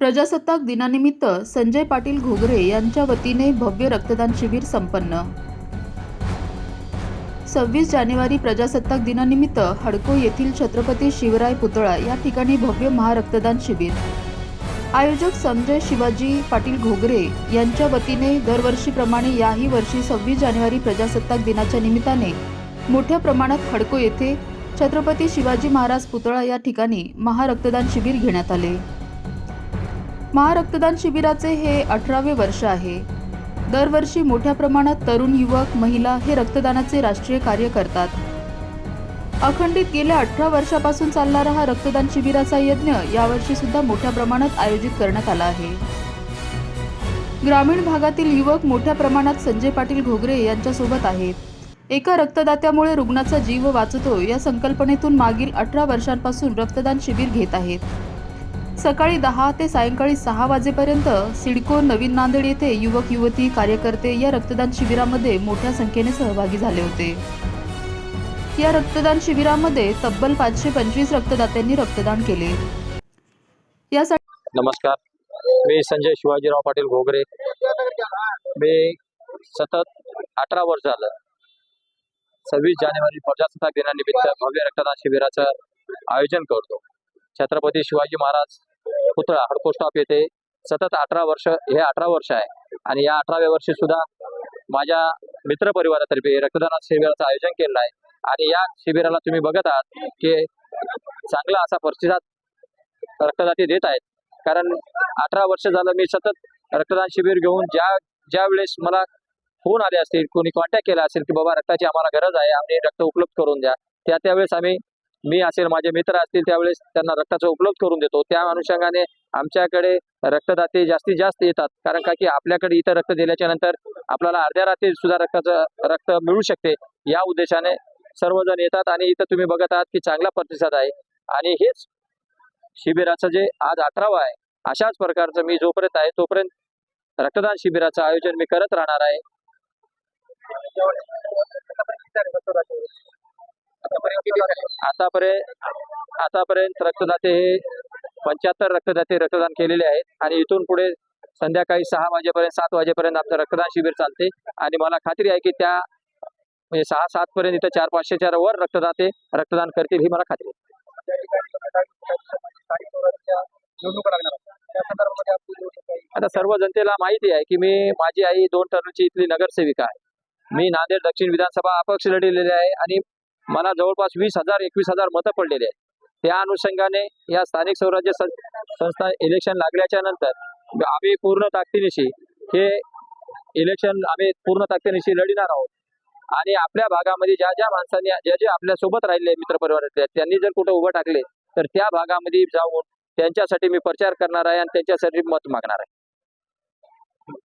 प्रजासत्ताक दिनानिमित्त संजय पाटील घोगरे यांच्या वतीने भव्य रक्तदान शिबिर संपन्न. सव्वीस जानेवारी प्रजासत्ताक दिनानिमित्त हडको येथील छत्रपती शिवराय पुतळा या ठिकाणी भव्य महारक्तदान शिबिर. आयोजक संजय शिवाजी पाटील घोगरे यांच्या वतीने दरवर्षीप्रमाणे याही वर्षी सव्वीस जानेवारी प्रजासत्ताक दिनाच्या निमित्ताने मोठ्या प्रमाणात हडको येथे छत्रपती शिवाजी महाराज पुतळा या ठिकाणी महारक्तदान शिबिर घेण्यात आले. महारक्तदान शिबिराचे हे अठरावे वर्ष आहे. दरवर्षी मोठ्या प्रमाणात तरुण युवक महिला हे रक्तदानाचे राष्ट्रीय कार्य करतात. अखंडित गेल्या अठरा वर्षापासून चालणारा हा रक्तदान शिबिराचा यज्ञ यावर्षी सुद्धा मोठ्या प्रमाणात आयोजित करण्यात आला आहे. ग्रामीण भागातील युवक मोठ्या प्रमाणात संजय पाटील घोगरे यांच्यासोबत आहेत. एका रक्तदात्यामुळे रुग्णाचा जीव वाचतो या संकल्पनेतून मागील अठरा वर्षांपासून रक्तदान शिबिर घेत आहेत. सकाळी दहा ते सायंकाळी सहा वाजेपर्यंत सिडको नवीन नांदेड येथे युवक युवती कार्यकर्ते या रक्तदान शिबिरामध्ये मोठ्या संख्येने सहभागी झाले होते. या रक्तदान शिबिरामध्ये तब्बल पाचशे पंचवीस रक्तदात्यांनी रक्तदान केले. यासाठी नमस्कार. मी संजय शिवाजीराव पाटील घोगरे. मी सतत अठरा वर्ष झालं. सव्वीस जानेवारी प्रजासत्ताक दिनानिमित्त भव्य रक्तदान शिबिराचं आयोजन करतो. छत्रपती शिवाजी महाराज पुतळा हडको स्टॉप येथे सतत अठरा वर्ष हे अठरा वर्ष आहे. आणि या अठराव्या वर्षी सुद्धा माझ्या मित्रपरिवारातर्फे रक्तदान शिबिराचं आयोजन केलेलं आहे. आणि या शिबिराला तुम्ही बघत आहात की चांगला असा प्रतिसाद रक्तदाते देत आहेत. कारण अठरा वर्ष झालं मी सतत रक्तदान शिबिर घेऊन ज्या ज्या वेळेस मला फोन आले असतील कोणी कॉन्टॅक्ट केला असेल की बाबा रक्ताची आम्हाला गरज आहे आम्ही रक्त उपलब्ध करून द्या. त्या त्यावेळेस आम्ही मी असेल माझे मित्र असतील त्यावेळेस त्यांना रक्ताचा उपलब्ध करून देतो. त्या अनुषंगाने आमच्याकडे रक्तदाते जास्तीत जास्त येतात. कारण का की आपल्याकडे इथं रक्त दिल्याच्या नंतर आपल्याला अर्ध्या रात्री सुद्धा रक्ताचं रक्त मिळू शकते. या उद्देशाने सर्वजण येतात आणि इथं तुम्ही बघत आहात की चांगला प्रतिसाद आहे. आणि हेच शिबिराचं जे आज अठरावा आहे अशाच प्रकारचं मी जोपर्यंत आहे तोपर्यंत रक्तदान शिबिराचं आयोजन मी करत राहणार आहे. आतापर्यंत आतापर्यंत रक्तदाते हे पंच्याहत्तर रक्तदाते रक्तदान केलेले आहेत. आणि इथून पुढे संध्याकाळी सहा वाजेपर्यंत सात वाजेपर्यंत आमचं रक्तदान शिबिर चालते. आणि मला खात्री आहे की त्या म्हणजे सहा सात पर्यंत इथं चार पाचशेच्या वर रक्तदाते रक्तदान करतील ही मला खात्री आहे. आता सर्व जनतेला माहिती आहे की मी माझी आई दोन टर्मची इथली नगरसेविका आहे. मी नांदेड दक्षिण विधानसभा अपक्ष लढलेले आहे. आणि मला जवळपास वीस हजार एकवीस हजार मतं पडलेली आहेत. त्या अनुषंगाने या स्थानिक स्वराज्य सं- संस्था इलेक्शन लागल्याच्या नंतर आम्ही पूर्ण ताकदीनिशी हे इलेक्शन आम्ही पूर्ण ताकदीनिशी लढणार आहोत. आणि आपल्या भागामध्ये ज्या ज्या माणसांनी ज्या जे आपल्यासोबत राहिले मित्रपरिवारातले त्यांनी जर कुठे उभं टाकले तर त्या भागामध्ये जाऊन त्यांच्यासाठी मी प्रचार करणार आहे आणि त्यांच्यासाठी मत मागणार आहे.